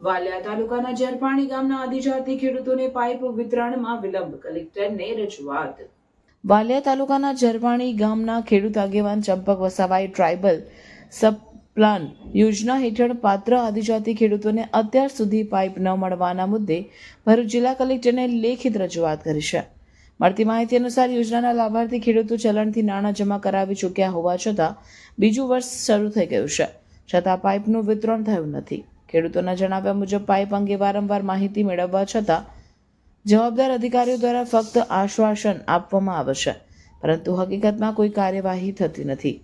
વાલિયા તાલુકાના જરપાણી ગામના આદિજાતિ ખેડૂતોને પાઇપ વિતરણમાં વિલંબ, કલેક્ટરને રજૂઆત. વાલિયા તાલુકાના જરપાણી ગામના ખેડૂત આગેવાન ચંપક વસાવાઈ ટ્રાઇબલ સબ પ્લાન યોજના હેઠળ પાત્ર આદિજાતિ ખેડૂતોને અત્યાર સુધી પાઇપ ન મળવાના મુદ્દે ભરૂચ જિલ્લા કલેક્ટરને લેખિત રજૂઆત કરી છે. મળતી માહિતી અનુસાર યોજનાના લાભાર્થી ખેડૂતો ચલણથી નાણાં જમા કરાવી ચૂક્યા હોવા છતાં બીજું વર્ષ શરૂ થઈ ગયું છે. છતાં પાઇપનું વિતરણ થયું નથી. ખેડૂતોના જણાવ્યા મુજબ, પાઇપ અંગે વારંવાર માહિતી મેળવવા છતાં જવાબદાર અધિકારીઓ દ્વારા ફક્ત આશ્વાસન આપવામાં આવે છે. પરંતુ હકીકતમાં કોઈ કાર્યવાહી થતી નથી.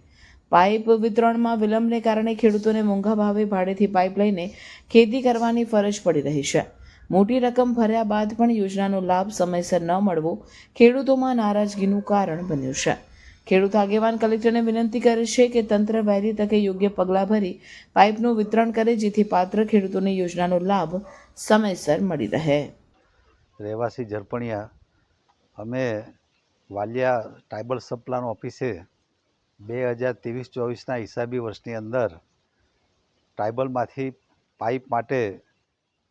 પાઇપ વિતરણમાં વિલંબને કારણે ખેડૂતોને મોંઘા ભાવે ભાડેથી પાઇપ લઈને ખેતી કરવાની ફરજ પડી રહી છે. મોટી રકમ ભર્યા બાદ પણ યોજનાનો લાભ સમયસર ન મળવો ખેડૂતોમાં નારાજગીનું કારણ બન્યું છે. ખેડૂત આગેવાન કલેક્ટરને વિનંતી કરે છે કે તંત્ર વહેલી તકે યોગ્ય પગલાં ભરી પાઇપનું વિતરણ કરે, જેથી પાત્ર ખેડૂતોને યોજનાનો લાભ સમયસર મળી રહે. રહેવાસી ઝરપણિયા, અમે વાલિયા ટ્રાઇબલ સબપ્લાન ઓફિસે બે હજાર ત્રેવીસ ચોવીસના હિસાબી વર્ષની અંદર ટ્રાઇબલમાંથી પાઇપ માટે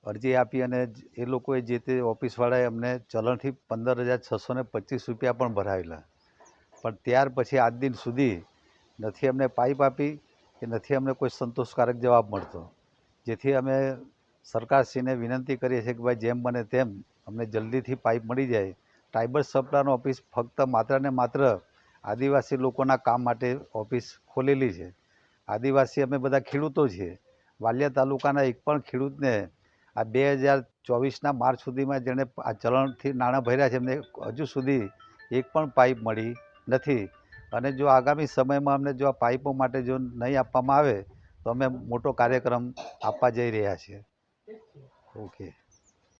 અરજી આપી અને એ લોકોએ જે તે ઓફિસવાળાએ અમને ચલણથી પંદર હજાર છસો ને પચીસ રૂપિયા પણ ભરાવેલા પણ ત્યાર પછી આજ દિન સુધી નથી અમને પાઇપ આપી કે નથી અમને કોઈ સંતોષકારક જવાબ મળતો. જેથી અમે સરકારશ્રીને વિનંતી કરીએ છીએ કે ભાઈ જેમ બને તેમ અમને જલ્દીથી પાઇપ મળી જાય. ટ્રાઇબલ સપ્લાયનો ઓફિસ ફક્ત માત્ર ને માત્ર આદિવાસી લોકોના કામ માટે ઓફિસ ખોલેલી છે. આદિવાસી અમે બધા ખેડૂતો છીએ. વાલિયા તાલુકાના એક પણ ખેડૂતને આ બે હજાર ચોવીસના માર્ચ સુધીમાં જેણે આ ચલણથી નાણાં ભર્યા છે, એમને હજુ સુધી એક પણ પાઇપ મળી નથી. અને જો આગામી સમયમાં અમને જો આ પાઇપો માટે જો નહીં આપવામાં આવે, તો અમે મોટો કાર્યક્રમ આપવા જઈ રહ્યા છીએ. ઓકે.